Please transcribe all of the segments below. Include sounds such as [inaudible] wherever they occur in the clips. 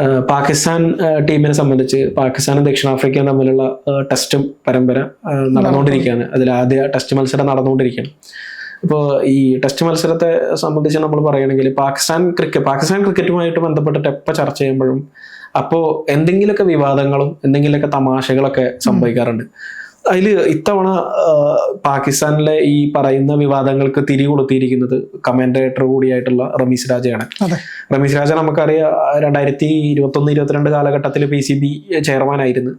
പാകിസ്ഥാൻ ടീമിനെ സംബന്ധിച്ച് പാകിസ്ഥാനും ദക്ഷിണാഫ്രിക്കയും തമ്മിലുള്ള ടെസ്റ്റും പരമ്പര നടന്നുകൊണ്ടിരിക്കുകയാണ്. അതിൽ ആദ്യ ടെസ്റ്റ് മത്സരം നടന്നുകൊണ്ടിരിക്കുകയാണ്. ഇപ്പോൾ ഈ ടെസ്റ്റ് മത്സരത്തെ സംബന്ധിച്ച് നമ്മൾ പറയുകയാണെങ്കിൽ പാകിസ്ഥാൻ ക്രിക്കറ്റ് പാകിസ്ഥാൻ ക്രിക്കറ്റുമായിട്ട് ബന്ധപ്പെട്ടിട്ട് എപ്പോൾ ചർച്ച ചെയ്യുമ്പോഴും അപ്പോൾ എന്തെങ്കിലുമൊക്കെ വിവാദങ്ങളും എന്തെങ്കിലുമൊക്കെ തമാശകളൊക്കെ സംഭവിക്കാറുണ്ട്. അതിൽ ഇത്തവണ പാകിസ്ഥാനിലെ ഈ പറയുന്ന വിവാദങ്ങൾക്ക് തിരി കൊടുത്തിരിക്കുന്നത് കമന്റേറ്റർ കൂടിയായിട്ടുള്ള റമീസ് രാജയാണ്. റമീസ് രാജ നമുക്കറിയാം രണ്ടായിരത്തി ഇരുപത്തൊന്ന് ഇരുപത്തിരണ്ട് കാലഘട്ടത്തിൽ പി സി ബി ചെയർമാൻ ആയിരുന്നു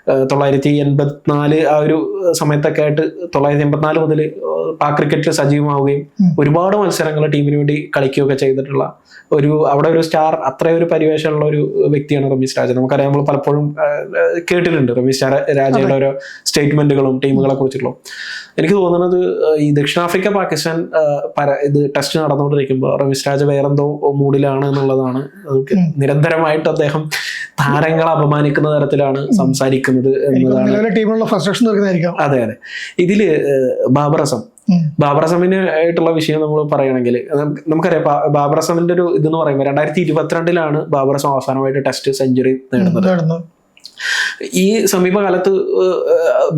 ഏഹ് തൊള്ളായിരത്തി എൺപത്തിനാല് ആ ഒരു സമയത്തൊക്കെ ആയിട്ട് തൊള്ളായിരത്തി എൺപത്തിനാല് മുതൽ പാക് ക്രിക്കറ്റിൽ സജീവമാവുകയും ഒരുപാട് മത്സരങ്ങൾ ടീമിന് വേണ്ടി കളിക്കുകയൊക്കെ ചെയ്തിട്ടുള്ള ഒരു അവിടെ ഒരു സ്റ്റാർ അത്രയും ഒരു പരിവേഷമുള്ള ഒരു വ്യക്തിയാണ് റമീസ് രാജ നമുക്കറിയാം നമ്മൾ പലപ്പോഴും കേട്ടിട്ടുണ്ട് റമീസ് രാജയുടെ ഓരോ സ്റ്റേറ്റ്മെന്റുകളും ടീമുകളെ കുറിച്ചിട്ടുള്ള. എനിക്ക് തോന്നുന്നത് ഈ ദക്ഷിണാഫ്രിക്ക പാകിസ്ഥാൻ ഇത് ടെസ്റ്റ് നടന്നുകൊണ്ടിരിക്കുമ്പോൾ റമീസ് രാജ വേറെന്തോ മൂഡിലാണ് എന്നുള്ളതാണ്. നമുക്ക്. നിരന്തരമായിട്ട് അദ്ദേഹം താരങ്ങളെ അപമാനിക്കുന്ന തരത്തിലാണ് സംസാരിക്കുന്നത് എന്നതാണ്. അതെ അതെ. ഇതിൽ ബാബറസം. അസമിന് ആയിട്ടുള്ള വിഷയം നമ്മൾ പറയുകയാണെങ്കിൽ നമുക്കറിയാം ബാബറസമിന്റെ ഒരു ഇതെന്ന് പറയുമ്പോൾ രണ്ടായിരത്തി ഇരുപത്തിരണ്ടിലാണ് ബാബറസം അവസാനമായിട്ട് ടെസ്റ്റ് സെഞ്ചുറി നേടുന്നത്. നടന്നു ഈ സമീപകാലത്ത്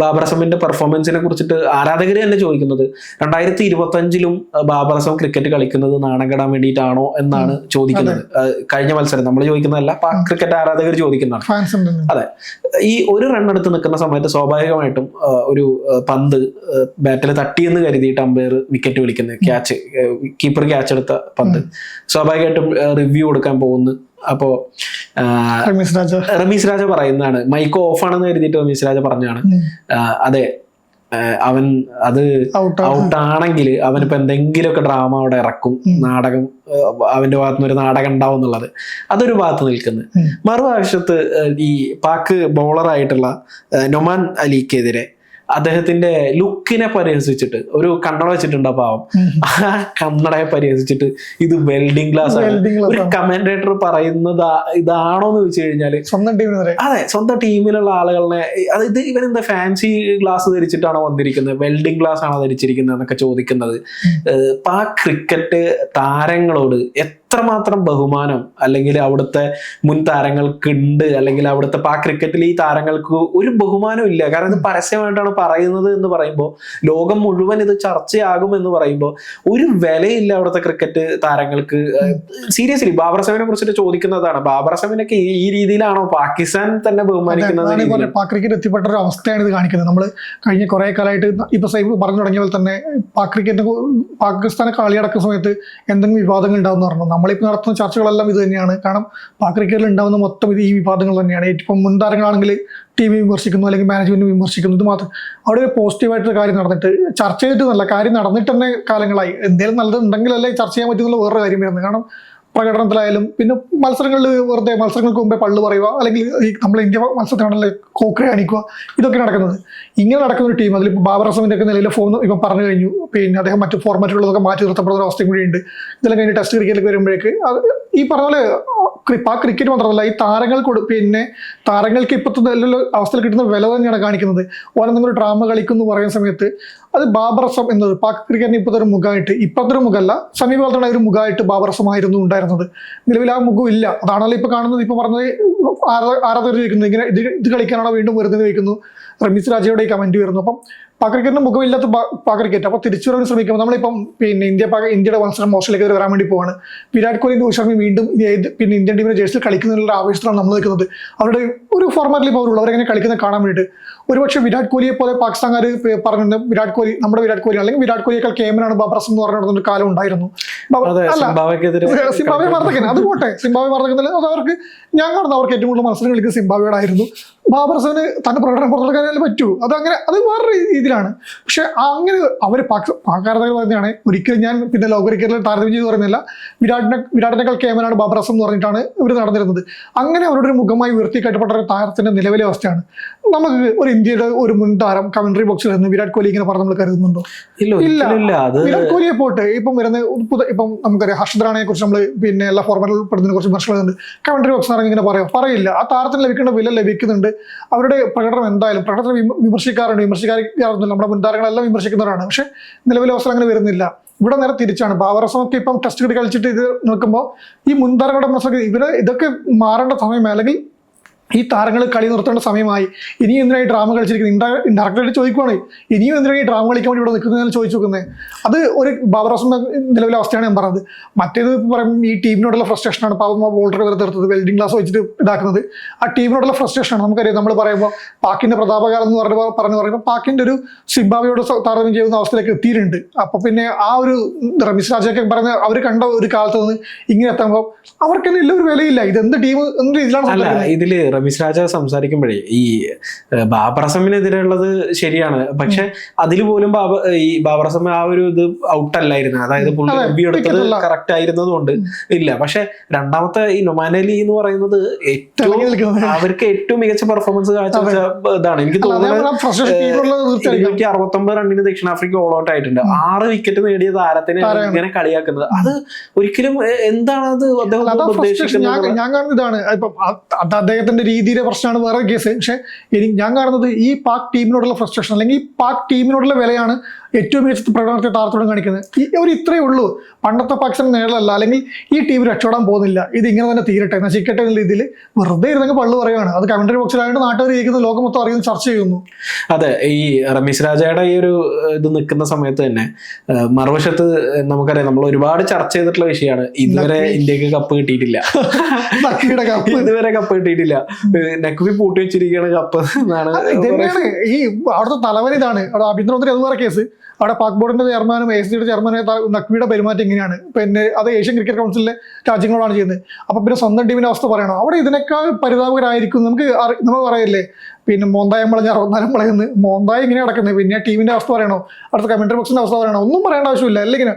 ബാബർ അസമിന്റെ പെർഫോമൻസിനെ കുറിച്ചിട്ട് ആരാധകർ തന്നെ ചോദിക്കുന്നത് രണ്ടായിരത്തി ഇരുപത്തി അഞ്ചിലും ബാബർ അസം ക്രിക്കറ്റ് കളിക്കുന്നത് നാണം കെടാൻ വേണ്ടിയിട്ടാണോ എന്നാണ് ചോദിക്കുന്നത്. കഴിഞ്ഞ മത്സരം നമ്മൾ ചോദിക്കുന്നതല്ല ക്രിക്കറ്റ് ആരാധകർ ചോദിക്കുന്നതാണ്. അതെ. ഈ ഒരു റൺ എടുത്ത് നിൽക്കുന്ന സമയത്ത് സ്വാഭാവികമായിട്ടും ഒരു പന്ത് ബാറ്റിൽ തട്ടിയെന്ന് കരുതിയിട്ട് അമ്പയർ വിക്കറ്റ് വിളിക്കുന്നത് ക്യാച്ച് കീപ്പർ ക്യാച്ച് എടുത്ത പന്ത്. സ്വാഭാവികമായിട്ടും റിവ്യൂ കൊടുക്കാൻ പോകുന്നു അപ്പോ റമീസ് രാജ. പറയുന്നതാണ്. മൈക്ക് ഓഫ് ആണെന്ന് കരുതിയിട്ട് റമീസ് രാജ പറഞ്ഞാണ് അതെ. അവൻ അത് ഔട്ട് ഔട്ട് ആണെങ്കിൽ അവനിപ്പോ എന്തെങ്കിലുമൊക്കെ ഡ്രാമ അവിടെ ഇറക്കും. നാടകം അവന്റെ ഭാഗത്ത് നിന്ന് ഒരു നാടകം ഉണ്ടാവും എന്നുള്ളത്. അതൊരു ഭാഗത്ത് നിൽക്കുന്നത്. മറുവശത്ത് ഈ പാക്ക് ബൗളറായിട്ടുള്ള നൊമാൻ അലിക്കെതിരെ അദ്ദേഹത്തിന്റെ ലുക്കിനെ പരിഹസിച്ചിട്ട് ഒരു കണ്ണട വെച്ചിട്ടുണ്ട് ആ പാവം. ആ കണ്ണടയെ പരിഹസിച്ചിട്ട് ഇത് വെൽഡിംഗ് ഗ്ലാസ് ആണ്. ഒരു കമന്റേറ്റർ പറയുന്നത് ആ- ഇതാണോ എന്ന് ചോദിച്ചു കഴിഞ്ഞാൽ സ്വന്തം അതെ സ്വന്തം ടീമിലുള്ള ആളുകളെ അതായത് ഇവരെന്താ ഫാൻസി ഗ്ലാസ് ധരിച്ചിട്ടാണോ വന്നിരിക്കുന്നത്? വെൽഡിംഗ് ഗ്ലാസ് ആണോ ധരിച്ചിരിക്കുന്നത് എന്നൊക്കെ ചോദിക്കുന്നത്. പാക് ക്രിക്കറ്റ് താരങ്ങളോട് എത്രമാത്രം ബഹുമാനം അല്ലെങ്കിൽ അവിടുത്തെ മുൻ താരങ്ങൾക്ക് ഉണ്ട് അല്ലെങ്കിൽ അവിടുത്തെ ആ ക്രിക്കറ്റിൽ ഈ താരങ്ങൾക്ക് ഒരു ബഹുമാനം ഇല്ല. കാരണം ഇത് പരസ്യമായിട്ടാണ് പറയുന്നത് എന്ന് പറയുമ്പോൾ ലോകം മുഴുവൻ ഇത് ചർച്ചയാകും എന്ന് പറയുമ്പോൾ ഒരു വിലയില്ല അവിടുത്തെ ക്രിക്കറ്റ് താരങ്ങൾക്ക്. സീരിയസ്ലി ബാബർ അസമിനെ കുറിച്ചിട്ട് ചോദിക്കുന്നതാണ്. ബാബർ അസമിനൊക്കെ ഈ- രീതിയിലാണോ പാകിസ്ഥാൻ തന്നെ ബഹുമാനിക്കുന്നത് പാക് ക്രിക്കറ്റ് എത്തിപ്പെട്ട ഒരു അവസ്ഥയാണ് ഇത് കാണിക്കുന്നത്. നമ്മൾ കഴിഞ്ഞ കുറെ കാലമായിട്ട് ഇപ്പൊ സൈബ് പറഞ്ഞു തുടങ്ങിയ പോലെ തന്നെ പാക് ക്രിക്കറ്റ് പാകിസ്ഥാനെ കളിയടക്കുന്ന സമയത്ത് എന്തെങ്കിലും വിവാദങ്ങൾ ഉണ്ടാവും എന്ന് പറഞ്ഞു. നമ്മളിപ്പോൾ നടത്തുന്ന ചർച്ചകളെല്ലാം ഇത് തന്നെയാണ്. കാരണം പാക് ക്രിക്കറ്റിൽ ഉണ്ടാവുന്ന മൊത്തം ഇത് ഈ വിവാദങ്ങൾ തന്നെയാണ്. ഇപ്പം മുൻ താരങ്ങളാണെങ്കിൽ വിമർശിക്കുന്നു അല്ലെങ്കിൽ മാനേജ്മെന്റ് വിമർശിക്കുന്നു. ഇത് മാത്രം അവിടെ ഒരു പോസിറ്റീവായിട്ടൊരു കാര്യം നടന്നിട്ട് ചർച്ച ചെയ്തിട്ട് നല്ല കാര്യം നടന്നിട്ട് തന്നെ കാലങ്ങളായി. എന്തെങ്കിലും നല്ലത് ഉണ്ടെങ്കിലല്ലേ ചർച്ച ചെയ്യാൻ പറ്റുന്നുള്ള വേറൊരു കാര്യം വരുന്നത്. കാരണം പ്രകടനത്തിലായാലും പിന്നെ മത്സരങ്ങളിൽ വെറുതെ മത്സരങ്ങൾക്ക് മുമ്പേ പള്ളു പറയുക അല്ലെങ്കിൽ ഈ നമ്മൾ ഇന്ത്യ മത്സരത്തിനാണല്ലോ കോക്കറി കാണിക്കുക ഇതൊക്കെ നടക്കുന്നത്. ഇങ്ങനെ നടക്കുന്ന ഒരു ടീം അതിലിപ്പോൾ ബാബർ അസമിന്റെ ഒക്കെ നിലയിലെ ഫോൺ ഇപ്പം പറഞ്ഞു കഴിഞ്ഞു. പിന്നെ അദ്ദേഹം മറ്റു ഫോർമാറ്റുകളൊക്കെ മാറ്റി നിർത്തപ്പെടുന്ന ഒരു അവസ്ഥയും കൂടി ഉണ്ട്. ഇതെല്ലാം കഴിഞ്ഞ് ടെസ്റ്റ് ക്രിക്കറ്റിലേക്ക് വരുമ്പോഴേക്ക് അത് ഈ പറഞ്ഞ പോലെ ആ ക്രിക്കറ്റ് മാത്രമല്ല ഈ താരങ്ങൾ കൊടു പിന്നെ താരങ്ങൾക്ക് ഇപ്പോഴത്തെ അവസ്ഥയിൽ കിട്ടുന്ന വില തന്നെയാണ് കാണിക്കുന്നത്. ഓനെന്തെങ്കിലും ഡ്രാമ കളിക്കുന്നു പറയുന്ന സമയത്ത്. അത് ബാബറസം എന്നത് പാക് ക്രിക്കറ്റിന് ഇപ്പോഴത്തെ ഒരു മുഖമായിട്ട് ഇപ്പോഴത്തെ ഒരു മുഖമല്ല സമീപകാലത്തുള്ള ഒരു മുഖമായിട്ട് ബാബർ അസമായിരുന്നു ഉണ്ടായിരുന്നത്. നിലവിൽ ആ മുഖം ഇല്ല. അതാണല്ലോ ഇപ്പൊ കാണുന്നത്. ഇപ്പൊ പറഞ്ഞത് ആരാ- ആരാധകർ ചോദിക്കുന്നത് ഇങ്ങനെ ഇത് ഇത് കളിക്കാനാണോ വീണ്ടും വെറുതെ ചോദിക്കുന്നു. റമീസ് രാജയുടെ കമന്റ് വരുന്നു. അപ്പം പാക് മുഖമില്ലാത്ത പാക് അപ്പോൾ തിരിച്ചു വരാൻ ശ്രമിക്കുമ്പോൾ നമ്മളിപ്പം പിന്നെ ഇന്ത്യ പാക് ഇന്ത്യയുടെ മത്സരം ഓസ്ട്രേലിയക്ക് വരാൻ വേണ്ടി പോവാണ്. വിരാട് കോഹ്ലി രോഹിത് ശർമ്മ വീണ്ടും ഏത് പിന്നെ ഇന്ത്യൻ ടീമിന്റെ ജേഴ്സിൽ കളിക്കുന്നതിനുള്ള ആവേശത്തിലാണ് നമ്മൾ നിൽക്കുന്നത്. അവരുടെ ഒരു ഫോർമാറ്റിൽ ഇപ്പോൾ അവരെങ്ങനെ കളിക്കുന്നത് കാണാൻ വേണ്ടിയിട്ട്. ഒരുപക്ഷെ വിരാട് കോഹ്ലിയെ പോലെ പാകിസ്ഥാൻകാർ പറഞ്ഞിട്ടുണ്ട്. വിരാട് കോഹ്ലി നമ്മുടെ വിരാട് കോഹ്ലി അല്ലെങ്കിൽ വിരാട് കോഹ്ലിയേക്കാൾ കേമനാണ് ബാബർ അസം എന്ന് പറഞ്ഞിരുന്ന ഒരു കാലം ഉണ്ടായിരുന്നു. സിംബാബെ മർദ്ദകൻ അത് പോട്ടെ. സിംബാബെ മർദ്ദകത്തിൽ അത് അവർക്ക് ഞാൻ കാണുന്ന അവർക്ക് ഏറ്റവും കൂടുതൽ മത്സരം കളിക്കുന്നത് സിംബാബ്വേടായിരുന്നു ബാബർ അസമിന് തന്റെ പ്രകടനം പുറത്തെടുക്കാനേ പറ്റൂ. അത് അങ്ങനെ അത് വേറെ രീതിയിലാണ്. പക്ഷെ അങ്ങനെ അവർ പാകാരതകൾ തന്നെയാണ്. ഒരിക്കലും ഞാൻ പിന്നെ ലോക ക്രിക്കറ്റിൽ താരതമ്യം ചെയ്ത് പറയുന്നില്ല. വിരാടിനെ വിരാടിനേക്കാൾ കേമനാണ് ബാബർ അസം എന്ന് പറഞ്ഞിട്ടാണ് ഇവർ നടന്നിരുന്നത്. അങ്ങനെ അവരുടെ ഒരു മുഖമായി ഉയർത്തി കെട്ടപ്പെട്ട ഒരു താരത്തിന്റെ നിലവിലെ അവസ്ഥയാണ്. നമുക്ക് ഒരു ഇന്ത്യയുടെ ഒരു മുൻ താരം കമന്ററി ബോക്സിൽ നിന്ന് വിരാട് കോഹ്ലി ഇങ്ങനെ പറഞ്ഞ് നമ്മൾ കരുതുന്നുണ്ടോ? ഇല്ല ഇല്ല. വിരാട് കോഹ്ലിയെ പോട്ടെ. ഇപ്പം വരുന്ന ഇപ്പം നമുക്കറിയാം ഹർഷദ് റാണയെ കുറിച്ച് നമ്മൾ പിന്നെ എല്ലാ ഫോർമാറ്റിൽ പെടുന്നതിനെ കുറിച്ച് വിമർശനങ്ങളുണ്ട് കമന്ററി ബോക്സ് ഇറങ്ങി ഇങ്ങനെ പറയാം. പറയില്ല. ആ താരത്തിന് ലഭിക്കേണ്ട വില ലഭിക്കുന്നുണ്ട്. അവരുടെ പ്രകടനം എന്തായാലും പ്രകടനം വിമ- വിമർശിക്കാറുണ്ട്. വിമർശിക്കാറുണ്ട് നമ്മുടെ മുൻ താരങ്ങളെല്ലാം വിമർശിക്കുന്നവരാണ്. പക്ഷെ നിലവിലെ അവസരം അങ്ങനെ വരുന്നില്ല. ഇവിടെ നേരെ തിരിച്ചാണ്. ബാബറസമൊക്കെ ഇപ്പം ടെസ്റ്റ് കളിച്ചിട്ട് ഇത് നിൽക്കുമ്പോൾ ഈ മുൻതാരങ്ങളുടെ മനസ്സിലാക്കി ഇവർ ഇതൊക്കെ മാറേണ്ട സമയം അല്ലെങ്കിൽ ഈ താരങ്ങൾ കളി നിർത്തേണ്ട സമയമായി. ഇനിയും എന്തിനായി ഡ്രാമ കളിച്ചിരിക്കുന്നത് ഇൻഡയറക്റ്റായിട്ട് ചോദിക്കുവാണ്. ഇനിയും എന്തിനായി ഈ ഡ്രാമ കളിക്കാൻ വേണ്ടി ഇവിടെ നിൽക്കുന്നതെന്ന് ചോദിച്ചു നോക്കുന്നത് അത് ഒരു ബാബറസിന്റെ നിലവിലെ അവസ്ഥയാണ് ഞാൻ പറഞ്ഞത്. മറ്റേത് പറയും ഈ ടീമിനോടുള്ള ഫ്രസ്ട്രേഷനാണ് പാവം ബോൾഡർ വരെ തീർത്തത് വെൽഡിംഗ് ഗ്ലാസ് വെച്ചിട്ട് ഇതാക്കുന്നത്. ആ ടീമിനോടുള്ള ഫ്രസ്ട്രേഷനാണ് നമുക്കറിയാം നമ്മൾ പറയുമ്പോൾ പാക്കിന്റെ പ്രതാപകാലം എന്ന് പറഞ്ഞ പറഞ്ഞു പറയുമ്പോൾ പാക്കിന്റെ ഒരു സിംബാബിയോട് താരതമ്യം ചെയ്യുന്ന അവസ്ഥയിലേക്ക് എത്തിയിട്ടുണ്ട്. അപ്പൊ പിന്നെ ആ ഒരു റമീസ് രാജയൊക്കെ പറഞ്ഞ അവർ കണ്ട ഒരു കാലത്ത് നിന്ന് ഇങ്ങനെ എത്തുമ്പോൾ അവർക്ക് തന്നെ ഒരു വിലയില്ല. ഇത് എന്ത് ടീം എന്ത് രീതിയിലാണ് ഇതിൽ റമീസ് രാജ സംസാരിക്കുമ്പോഴേ ഈ ബാബറസമിനെതിരെയുള്ളത് ബാബർ അസമിനെതിരെയുള്ളത് ശരിയാണ്. പക്ഷെ അതിൽ പോലും ബാബ ഈ ബാബർ അസം ആ ഒരു ഇത് ഔട്ട് അല്ലായിരുന്നു അതായത് പുള്ളി റിവ്യൂ എടുത്തത്. കറക്റ്റ് ആയിരുന്നത് കൊണ്ട് ഇല്ല. പക്ഷെ രണ്ടാമത്തെ ഈ നൊമാനലി എന്ന് പറയുന്നത് ഏറ്റവും അവർക്ക് ഏറ്റവും മികച്ച പെർഫോമൻസ് കാഴ്ചവെച്ച ഇതാണ്. എനിക്ക് തോന്നുന്നത് ഇരുന്നൂറ്റി അറുപത്തൊമ്പത് റണ്ണിന് ദക്ഷിണാഫ്രിക്ക ഓൾ ഔട്ട് ആയിട്ടുണ്ട്. ആറ് വിക്കറ്റ് നേടിയ താരത്തിനെ ഇങ്ങനെ കളിയാക്കുന്നത്. അത് ഒരിക്കലും എന്താണ് അത് അദ്ദേഹം. ഞാൻ ഇതാണ്. ഇപ്പം അത് അത് അദ്ദേഹത്തിന്റെ രീതിയിലെ പ്രശ്നമാണ് വേറെ കേസ് പക്ഷേ ഇനി ഞാൻ കാണുന്നത് ഈ പാക് ടീമിനോടുള്ള ഫ്രസ്ട്രേഷൻ അല്ലെങ്കിൽ ഈ പാക് ടീമിനോടുള്ള വിലയാണ് ഏറ്റവും മികച്ച പ്രകടനത്തെ താരത്തോടും കാണിക്കുന്നത്. ഒരു ഇത്രയേ ഉള്ളൂ. പണ്ടത്തെ പാകിസ്ഥാൻ നേടലല്ല അല്ലെങ്കിൽ ഈ ടീം രക്ഷപ്പെടാൻ പോകുന്നില്ല. ഇത് ഇങ്ങനെ തന്നെ തീരട്ടെ. നശിക്കട്ടെ എന്ന രീതിയിൽ വെറുതെ ഇരുന്നെങ്കിൽ പള്ളു പറയുകയാണ് അത് കമന്ററി ബോക്സിലായിട്ട് നാട്ടുകാർ ഇരിക്കുന്ന ലോകം മൊത്തം അറിയുന്നു ചർച്ച ചെയ്യുന്നു. അതെ ഈ റമീസ് രാജയുടെ ഈ ഒരു ഇത് നിൽക്കുന്ന സമയത്ത് തന്നെ മറുവശത്ത് നമുക്കറിയാം നമ്മൾ ഒരുപാട് ചർച്ച ചെയ്തിട്ടുള്ള വിഷയമാണ്. ഇതുവരെ ഇന്ത്യയ്ക്ക് കപ്പ് കിട്ടിയിട്ടില്ല. [laughs] കപ്പ് ഇതുവരെ കപ്പ് കിട്ടിയിട്ടില്ല. നെക്വി പൂട്ടി വെച്ചിരിക്കുകയാണ് കപ്പ് എന്നാണ് ഈ അവിടുത്തെ തലവൻ ഇതാണ്. അവിടെ ആഭ്യന്തരമന്ത്രി അത് വേറെ കേസ് അവിടെ പാക് ബോർഡിന്റെ ചെയർമാനും എ സിയുടെ ചെയർമാനും നക്വിയുടെ പെരുമാറ്റം ഇങ്ങനെയാണ്. പിന്നെ അത് ഏഷ്യൻ ക്രിക്കറ്റ് കൗൺസിലിലെ രാജ്യങ്ങളാണ് ചെയ്യുന്നത്. അപ്പൊ പിന്നെ സ്വന്തം ടീമിന്റെ അവസ്ഥ പറയണോ? അവിടെ ഇതിനേക്കാൾ പരിതാപകരായിരിക്കും. നമുക്ക് നമ്മൾ പറയല്ലേ? പിന്നെ മോന്തായം വളഞ്ഞ അറുപത്തിനാലും വളയുന്നത് മോന്തായ ഇങ്ങനെ കിടക്കുന്നത് പിന്നെ ടീമിന്റെ അവസ്ഥ പറയണോ? അടുത്ത കമന്ററി ബോക്സിന്റെ അവസ്ഥ പറയണോ? ഒന്നും പറയേണ്ട ആവശ്യമില്ല. അല്ലെങ്കിൽ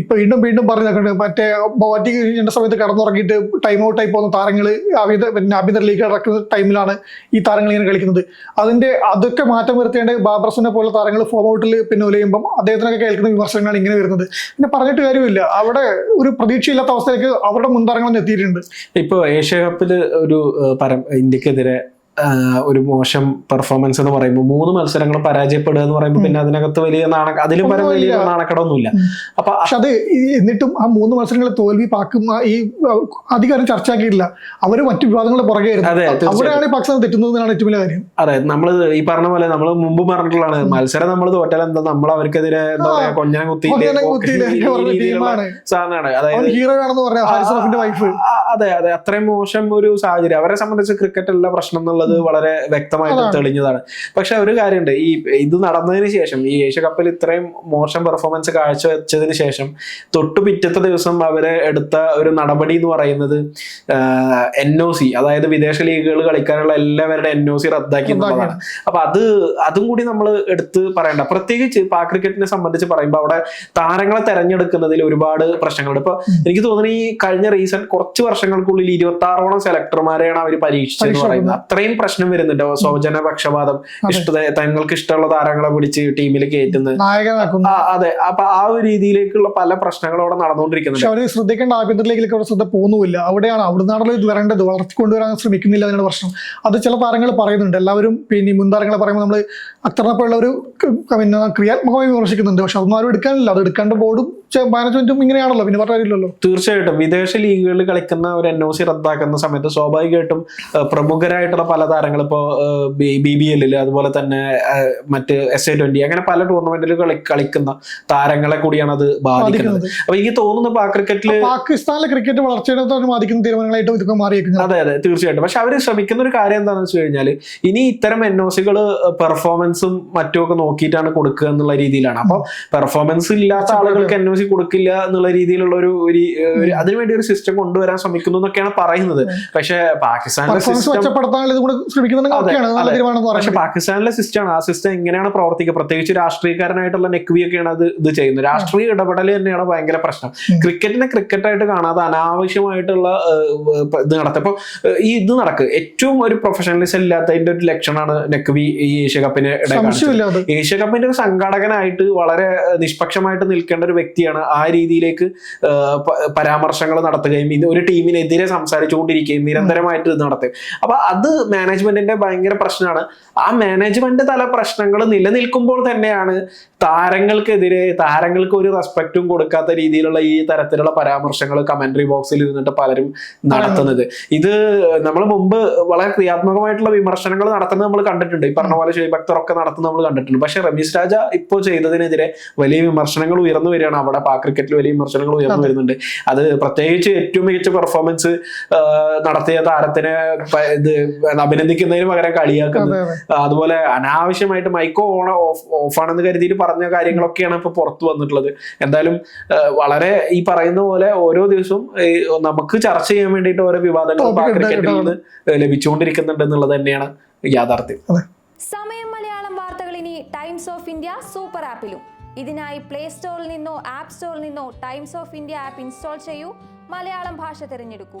ഇപ്പൊ വീണ്ടും വീണ്ടും പറഞ്ഞു നിൽക്കുന്നുണ്ട് മറ്റേ ബാറ്റിംഗ് കഴിഞ്ഞ സമയത്ത് കടന്നുറങ്ങിയിട്ട് ടൈം ഔട്ട് ആയി പോകുന്ന താരങ്ങൾ ആഭ്യന്തര പിന്നെ ആഭ്യന്തര ലീഗ് നടക്കുന്ന ടൈമിലാണ് ഈ താരങ്ങൾ ഇങ്ങനെ കളിക്കുന്നത്. അതിന്റെ അതൊക്കെ മാറ്റം വരുത്തേണ്ട ബാബർസിനെ പോലെ താരങ്ങൾ ഫോം ഔട്ടിൽ പിന്നെ ഉലയുമ്പം അദ്ദേഹത്തിനൊക്കെ കേൾക്കുന്ന വിമർശനങ്ങളാണ് ഇങ്ങനെ വരുന്നത്. പിന്നെ പറഞ്ഞിട്ട് കാര്യമില്ല. അവിടെ ഒരു പ്രതീക്ഷയില്ലാത്ത അവസ്ഥയിലേക്ക് അവരുടെ മുൻതാരങ്ങളൊന്നും എത്തിയിട്ടുണ്ട്. ഇപ്പൊ ഏഷ്യ കപ്പിൽ ഒരു പരം ഇന്ത്യക്കെതിരെ ഒരു മോശം പെർഫോമൻസ് എന്ന് പറയുമ്പോൾ മൂന്ന് മത്സരങ്ങൾ പരാജയപ്പെടുക എന്ന് പറയുമ്പോൾ പിന്നെ അതിനകത്ത് വലിയ നാണക്ക അതിലും പരം വലിയ. നാണക്കടമൊന്നുമില്ല അപ്പൊ പക്ഷെ അത് എന്നിട്ടും ആ മൂന്ന് മത്സരങ്ങൾ തോൽവി പാക്കും ഈ അധികാരം ചർച്ചയാക്കിയിട്ടില്ല. അവർ മറ്റു വിവാദങ്ങൾ പുറകെ. അവിടെയാണ് പാകിസ്ഥാൻ തെറ്റുന്നതാണ് ഏറ്റവും വലിയ കാര്യം. അതെ നമ്മൾ ഈ പറഞ്ഞ പോലെ നമ്മൾ മുമ്പ് പറഞ്ഞിട്ടുള്ളതാണ്. മത്സരം നമ്മൾ തോറ്റാൽ എന്താ? നമ്മൾ അവർക്കെതിരെ എന്താ പറയാ കൊഞ്ഞനം കുത്തിയില്ലേ, സാധനമാണ്. അതായത് ഹീറോ ആണെന്ന് പറഞ്ഞ വൈഫ് അതെ അതെ അത്രയും മോശം ഒരു സാഹചര്യം. അവരെ സംബന്ധിച്ച് ക്രിക്കറ്റ് അല്ല പ്രശ്നം എന്നുള്ളത് വളരെ വ്യക്തമായിട്ട് തെളിഞ്ഞതാണ്. പക്ഷെ ഒരു കാര്യമുണ്ട്. ഈ ഇത് നടന്നതിന് ശേഷം ഈ ഏഷ്യ കപ്പിൽ ഇത്രയും മോശം പെർഫോമൻസ് കാഴ്ചവെച്ചതിന് ശേഷം തൊട്ടു പിറ്റത്തെ ദിവസം അവരെ എടുത്ത ഒരു നടപടി എന്ന് പറയുന്നത് എൻ ഒ സി അതായത് വിദേശ ലീഗുകൾ കളിക്കാനുള്ള എല്ലാവരുടെ എൻ ഒ സി റദ്ദാക്കി എന്നുള്ളതാണ്. അപ്പൊ അത് അതും കൂടി നമ്മൾ എടുത്ത് പറയണ്ട. പ്രത്യേകിച്ച് പാക് ക്രിക്കറ്റിനെ സംബന്ധിച്ച് പറയുമ്പോൾ അവിടെ താരങ്ങളെ തെരഞ്ഞെടുക്കുന്നതിൽ ഒരുപാട് പ്രശ്നങ്ങളുണ്ട്. ഇപ്പൊ എനിക്ക് തോന്നുന്നു ഈ കഴിഞ്ഞ റീസെന്റ് കുറച്ച് വർഷങ്ങൾക്കുള്ളിൽ ഇരുപത്തി ആറോളം സെലക്ടർമാരെയാണ് അവർ പരീക്ഷിച്ചെന്ന് പരീക്ഷ പറയുന്നത്. അത്രയും പ്രശ്നം വരുന്നുണ്ട്. സ്വജന പക്ഷപാതം ഇഷ്ട തങ്ങൾക്ക് ഇഷ്ടമുള്ള താരങ്ങളെ പിടിച്ച് ടീമിൽ കയറ്റുന്നത്. അതെ. അപ്പൊ ആ ഒരു രീതിയിലേക്കുള്ള പല പ്രശ്നങ്ങളും അവിടെ നടന്നുകൊണ്ടിരിക്കുന്നുണ്ട്. അവർ ശ്രദ്ധിക്കേണ്ട ആഭ്യന്തര ലീഗിലേക്ക് അവർ ശ്രദ്ധ പോകുന്നില്ല അവിടെയാണ് അവിടുന്നാണല്ലോ ഇത് വരേണ്ടത്. വളർത്തിക്കൊണ്ടുവരാൻ ശ്രമിക്കുന്നില്ല അതിനുള്ള പ്രശ്നം. അത് ചില താരങ്ങൾ പറയുന്നുണ്ട്. എല്ലാവരും പിന്നെ മുൻ താരങ്ങളെ പറയുമ്പോൾ നമ്മൾ അക്തറിനെപ്പോലുള്ള ഒരു പിന്നെ ക്രിയാത്മകമായി വിമർശിക്കുന്നുണ്ട്. പക്ഷെ അതൊന്നും ആരും എടുക്കാനില്ല. അത് എടുക്കേണ്ട ബോർഡും മാനേജ്മെന്റും ഇങ്ങനെയാണല്ലോ. പിന്നെ പറഞ്ഞില്ലല്ലോ തീർച്ചയായിട്ടും. വിദേശ ലീഗുകളിൽ കളിക്കുന്ന ഒരു എൻ ഒ സി റദ്ദാക്കുന്ന സമയത്ത് സ്വാഭാവികമായിട്ടും പ്രമുഖരായിട്ടുള്ള പല താരങ്ങൾ ഇപ്പോ ബി ബി എല്ലിൽ അതുപോലെ തന്നെ മറ്റ് എസ് എ ട്വന്റി അങ്ങനെ പല ടൂർണമെന്റിൽ കളി കളിക്കുന്ന താരങ്ങളെ കൂടിയാണ് അത് ബാധിക്കുന്നത്. അപ്പൊ എനിക്ക് തോന്നുന്നു പാക് ക്രിക്കറ്റിൽ പാകിസ്ഥാനിലെ ക്രിക്കറ്റ് വളർച്ചയുടെ ബാധിക്കുന്ന തീരുമാനങ്ങളായിട്ട് ഇതൊക്കെ മാറിയേക്കുന്നത് അതെ അതെ തീർച്ചയായിട്ടും. പക്ഷെ അവർ ശ്രമിക്കുന്ന ഒരു കാര്യം എന്താണെന്ന് വെച്ച് കഴിഞ്ഞാൽ ഇനി ഇത്തരം എൻ ഒ സികൾ പെർഫോമൻസും മറ്റുമൊക്കെ നോക്കിയിട്ടാണ് കൊടുക്കുക എന്നുള്ള രീതിയിലാണ്. അപ്പോൾ പെർഫോമൻസ് ഇല്ലാത്ത ആളുകൾക്ക് എൻ ഒ സി കൊടുക്കില്ല എന്നുള്ള രീതിയിലുള്ള ഒരു അതിനുവേണ്ടി ഒരു സിസ്റ്റം കൊണ്ടുവരാൻ ശ്രമിക്കുന്നു എന്നൊക്കെയാണ് പറയുന്നത്. പക്ഷെ പാകിസ്ഥാനിലെ സിസ്റ്റം കൂടെ ശ്രമിക്കുന്നുണ്ടെങ്കിൽ പക്ഷെ പാകിസ്ഥാനിലെ സിസ്റ്റമാണ്. ആ സിസ്റ്റം എങ്ങനെയാണ് പ്രവർത്തിക്കുക? പ്രത്യേകിച്ച് രാഷ്ട്രീയക്കാരനായിട്ടുള്ള നെക്വി ഒക്കെയാണ് അത് ഇത് ചെയ്യുന്നത്. രാഷ്ട്രീയ ഇടപെടൽ തന്നെയാണ് ഭയങ്കര പ്രശ്നം. ക്രിക്കറ്റിനെ ക്രിക്കറ്റായിട്ട് കാണാതെ അനാവശ്യമായിട്ടുള്ള ഇത് നടത്തുക ഇപ്പൊ ഈ ഇത് നടക്കുക ഏറ്റവും ഒരു പ്രൊഫഷണലിസം ഇല്ലാത്തതിന്റെ ഒരു ലക്ഷണമാണ് നെക്വി ഈ ഏഷ്യ കപ്പിന് ഏഷ്യ കപ്പിന്റെ ഒരു സംഘാടകനായിട്ട് വളരെ നിഷ്പക്ഷമായിട്ട് നിൽക്കേണ്ട ഒരു വ്യക്തിയാണ് ആ രീതിയിലേക്ക് പരാമർശങ്ങൾ നടത്തുകയും ഒരു ടീമിനെതിരെ സംസാരിച്ചുകൊണ്ടിരിക്കുകയും നിരന്തരമായിട്ട് ഇത് നടത്തുകയും. അപ്പൊ അത് മാനേജ്മെന്റിന്റെ ഭയങ്കര പ്രശ്നമാണ്. ആ മാനേജ്മെന്റ് തല പ്രശ്നങ്ങൾ നിലനിൽക്കുമ്പോൾ തന്നെയാണ് താരങ്ങൾക്കെതിരെ താരങ്ങൾക്ക് ഒരു റെസ്പെക്റ്റും കൊടുക്കാത്ത രീതിയിലുള്ള ഈ തരത്തിലുള്ള പരാമർശങ്ങൾ കമന്ററി ബോക്സിൽ ഇരുന്നിട്ട് പലരും നടത്തുന്നത്. ഇത് നമ്മൾ മുമ്പ് വളരെ ക്രിയാത്മകമായിട്ടുള്ള വിമർശനങ്ങൾ നടത്തുന്നത് നമ്മൾ കണ്ടിട്ടുണ്ട്. ഈ പറഞ്ഞ പോലെ ഒക്കെ നടത്തുന്നത് നമ്മൾ കണ്ടിട്ടുണ്ട്. പക്ഷെ റമീസ് രാജ ഇപ്പോൾ ചെയ്തതിനെതിരെ വലിയ വിമർശനങ്ങൾ ഉയർന്നു വരികയാണ്. അവിടെ പാ ക്രിക്കറ്റിൽ വലിയ വിമർശനങ്ങൾ ഉയർന്നു വരുന്നുണ്ട്. അത് പ്രത്യേകിച്ച് ഏറ്റവും മികച്ച പെർഫോമൻസ് നടത്തിയ താരത്തിനെ ഇത് അഭിനന്ദിക്കുന്നതിന് പകരം കളിയാക്കുന്നത്. അതെ അതെ. അതുപോലെ അനാവശ്യമായിട്ട് മൈക്കോ ഓൺ ഓഫ് ഓഫാണെന്ന് കരുതിയിട്ട് പറഞ്ഞ കാര്യങ്ങളൊക്കെയാണ് ഇപ്പൊ പുറത്തു വന്നിട്ടുള്ളത്. എന്തായാലും വളരെ ഈ പറയുന്ന പോലെ ഓരോ ദിവസവും നമുക്ക് ചർച്ച ചെയ്യാൻ വേണ്ടിയിട്ട് ഓരോ വിവാദങ്ങൾ ക്രിക്കറ്റിൽ നിന്ന് ലഭിച്ചുകൊണ്ടിരിക്കുന്നുണ്ട് എന്നുള്ളത് തന്നെയാണ് യാഥാർത്ഥ്യം. സമയം മലയാളം വാർത്തകൾ ഇനി ടൈംസ് ഓഫ് ഇന്ത്യ സൂപ്പർ ആപ്പിലും ഇതിനായി പ്ലേ സ്റ്റോറിൽ നിന്നോ ആപ്പ് സ്റ്റോറിൽ നിന്നോ Times of India app install ചെയ്യൂ. മലയാളം ഭാഷ തിരഞ്ഞെടുക്കൂ.